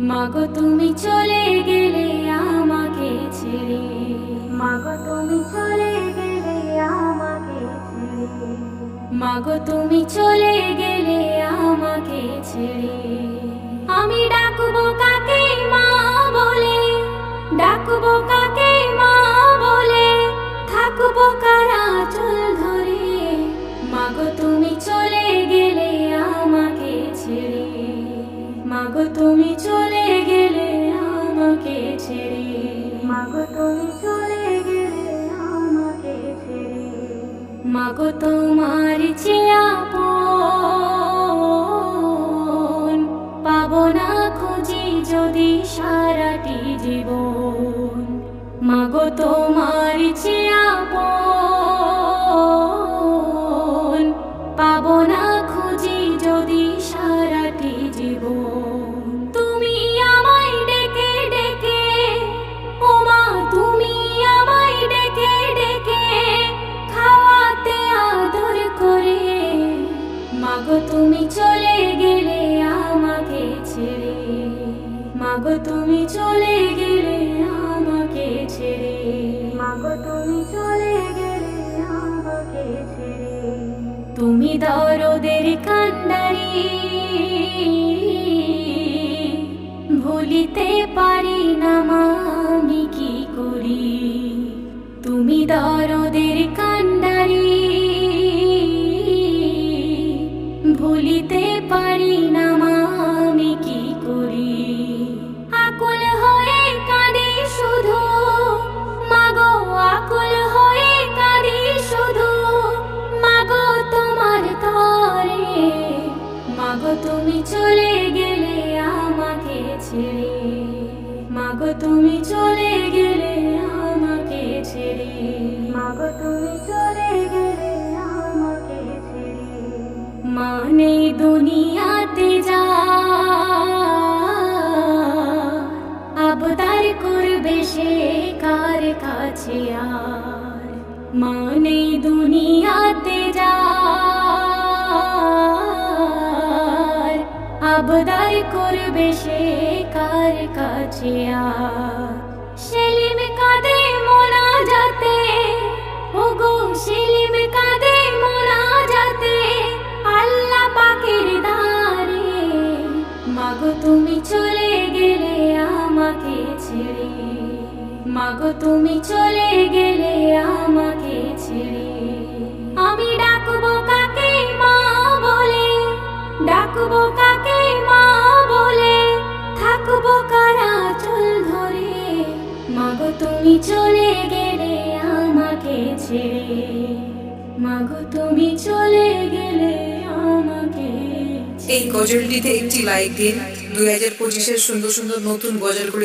মাগো তুমি চলে গেলে আমাকে ছেড়ে। মাগো তুমি চলে গেলে আমাকে ছেড়ে। মাগো তুমি চলে গেলে আমাকে ছেড়ে। আমি ডাকবো কাকে মা বলে? ডাকবো কাকে মা বলে? থাকব কারা চল ধরে? মাগো তুমি চলে গেলে আমাকে ছেড়ে। মাগো তুমি চলে মাগো তোমার চেয়াপন পাবো না খুঁজি যদি সারাটি জীবন। মাগো তোমার চেয়াপন পাবো না মাগো তুমি চলে গেলে আমাকে ছেড়ে। মাগো তুমি চলে গেলে আমাকে ছেড়ে। তুমি দরদের কান্দারি ভুলিতে পারি তুমি চলে গেলে আমাকে ছেড়ে। মাগো, তুমি চলে গেলে আমাকে ছেড়ে। মাগো, তুমি চলে গেলে আমাকে ছেড়ে। মানে দুনিয়াতে যা, আবদার করবে সে কার কাছে আর? মানে দুনিয়াতে আবদার করবে সে কার কাছে সেলিম কাঁদে মোনা যাতে, ওগো সেলিম কাঁদে মোনা যাতে, আল্লাহ পাকের দারে মাগো তুমি চলে গেলে আমাকে ছেড়ে, মাগো তুমি চলে গেলে আমাকে ছেড়ে। তুমি চলে গেলে আমাকে ছেড়ে মাগো, তুমি চলে গেলে আমাকে এই গজলটিতে একটি লাইক দিন। দুই হাজার পঁচিশের সুন্দর সুন্দর নতুন গজলগুলি